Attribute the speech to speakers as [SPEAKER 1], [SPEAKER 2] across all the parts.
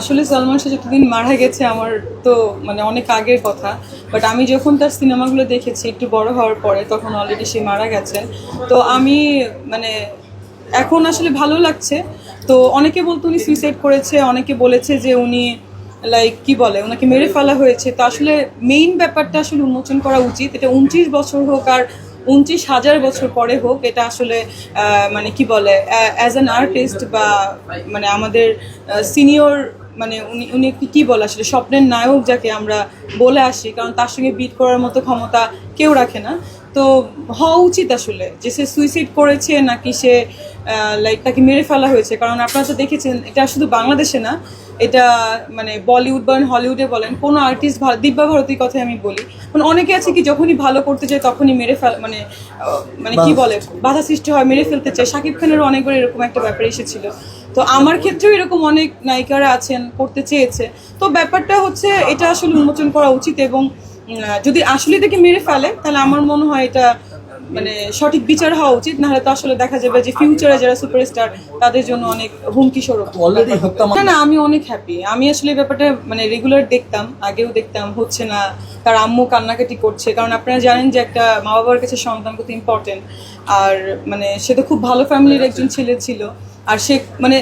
[SPEAKER 1] আসলে সালমান শাহ যতদিন মারা গেছে আমার তো মানে অনেক আগের কথা বাট আমি যখন তার সিনেমাগুলো দেখেছি একটু বড় হওয়ার পরে, তখন অলরেডি সে মারা গেছেন তো আমি মানে এখন আসলে ভালো লাগছে। তো অনেকে বলতো উনি সুইসাইড করেছে, অনেকে বলেছে যে উনি লাইক কি বলে ওনাকে মেরে ফেলা হয়েছে। তো আসলে মেইন ব্যাপারটা আসলে উন্মোচন করা উচিত। এটা উনত্রিশ বছর হোক আর উনত্রিশ হাজার বছর পরে হোক, এটা আসলে মানে কি বলে অ্যাজ অ্যান আর্টিস্ট বা মানে আমাদের সিনিয়র মানে উনি উনি কি বলে আসলে স্বপ্নের নায়ক যাকে আমরা বলে আসি কারণ তার সঙ্গে বিট করার মতো ক্ষমতা কেউ রাখে না। তো হওয়া উচিত আসলে যে সে সুইসাইড করেছে নাকি সে লাইক তাকে মেরে ফেলা হয়েছে। কারণ আপনারা তো দেখেছেন এটা শুধু বাংলাদেশে না এটা মানে বলিউড বলেন হলিউডে বলেন কোনো আর্টিস্ট দিব্যা ভারতীর কথাই আমি বলি। মানে অনেকে আছে কি যখনই ভালো করতে যায় তখনই মেরে ফেল মানে মানে কি বলে বাধা সৃষ্টি হয় মেরে ফেলতে চায়। শাকিব খানেরও অনেকবার এরকম একটা ব্যাপার এসেছিল। তো আমার ক্ষেত্রেও এরকম অনেক নায়িকারা আছেন করতে চেয়েছে। তো ব্যাপারটা হচ্ছে এটা আসলে উন্মোচন করা উচিত এবং যদি আসলে থেকে মেরে ফেলে তাহলে আমার মনে হয় এটা মানে সঠিক বিচার হওয়া উচিত নাহলে তো আসলে দেখা যাবে যে ফিউচারে যারা সুপারস্টার তাদের জন্য অনেক হুমকি স্বরূপ। না না আমি অনেক হ্যাপি আমি আসলে ব্যাপারটা মানে রেগুলার দেখতাম আগেও দেখতাম হচ্ছে না তার আম্মু কান্নাকাটি করছে। কারণ আপনারা জানেন যে একটা মা বাবার কাছে সন্তান কত ইম্পর্টেন্ট আর মানে সে তো খুব ভালো ফ্যামিলির একজন ছেলে ছিল। আর সে মানে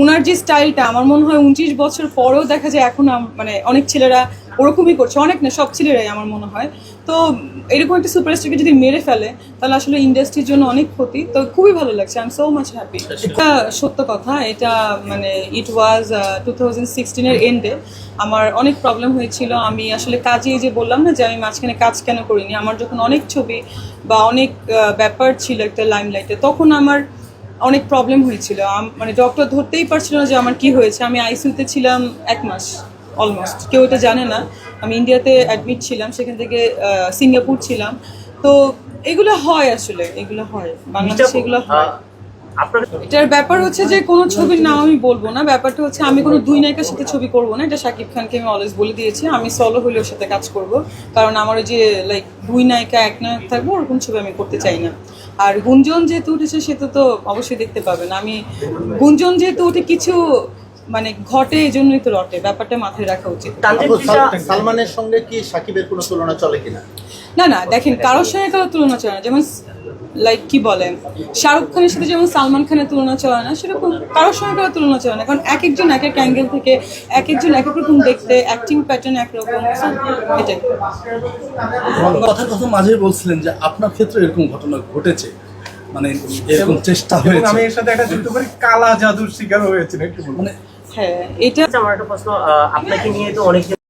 [SPEAKER 1] ওনার যে স্টাইলটা আমার মনে হয় উনত্রিশ বছর পরেও দেখা যায় এখন মানে অনেক ছেলেরা ওরকমই করছে। অনেক না সব ছেলেরাই আমার মনে হয়। তো এরকম একটা সুপারস্টারকে যদি মেরে ফেলে তাহলে আসলে ইন্ডাস্ট্রির জন্য অনেক ক্ষতি। তো খুবই ভালো লাগছে। I am so much happy এটা সত্য কথা। এটা মানে ইট ওয়াজ টু থাউজেন্ড সিক্সটিনের এন্ডে আমার অনেক প্রবলেম হয়েছিল। আমি আসলে কাজে যে বললাম না যে আমি মাঝখানে কাজ কেন করিনি আমার যখন অনেক ছবি বা অনেক ব্যাপার ছিল একটা লাইমলাইটে তখন আমার অনেক প্রবলেম হয়েছিল। মানে ডক্টর ধরতেই পারছিল না যে আমার কি হয়েছে। আমি আইসিইউতে ছিলাম এক মাস। অলমোস্ট কেউ এটা জানে না। আমি ইন্ডিয়াতে অ্যাডমিট ছিলাম সেখান থেকে সিঙ্গাপুর ছিলাম। তো এগুলো হয় আসলে এগুলো হয়। বাংলাদেশে এগুলো হয়। এটার ব্যাপার হচ্ছে যে কোনো ছবির নাম আমি বলব না। ব্যাপারটা হচ্ছে আমি কোনো দুই নায়িকার সাথে ছবি করব না। এটা শাকিব খানকে আমি অলওয়েজ বলে দিয়েছি। আমি সলো হলে ওর সাথে কাজ করব। কারণ আমার ওই যে লাইক দুই নায়িকা এক নায়ক থাকব ওরকম ছবি আমি করতে চাই না। আর গুঞ্জন যেহেতু উঠেছে সেটা তো অবশ্যই দেখতে পাবেন। আমি গুঞ্জন যেহেতু উঠে কিছু মানে ঘটে এই জন্যই তো রটে ব্যাপারটা মাথায় রাখা উচিত।
[SPEAKER 2] সালমানের সঙ্গে কি সাকিবের কোনো তুলনা চলে কিনা?
[SPEAKER 1] না না দেখেন কারোর সঙ্গে কারোর তুলনা চলে না যেমন লাইক কি বলেন শাহরুখ খানের সাথে যেমন সালমান খানের তুলনা চলে না সেরকম কারোর সঙ্গে কারোর তুলনা চলে না কারণ এক একজন এক এক অ্যাঙ্গেল থেকে এক একজন এক এক রকম দেখতে অ্যাক্টিং প্যাটার্ন একরকম এটাই।
[SPEAKER 3] কথার কথা মাঝে বলছিলেন যে আপনার ক্ষেত্রে এরকম ঘটনা ঘটেছে মানে এরকম চেষ্টা হয়েছে।
[SPEAKER 4] আমি এর সাথে একটা যুক্ত করি কালা জাদুর শিকার হয়েছিল একটু বলুন।
[SPEAKER 3] মানে
[SPEAKER 1] হ্যাঁ এটা
[SPEAKER 5] আমার একটা প্রশ্ন আপনাকে নিয়ে তো অনেক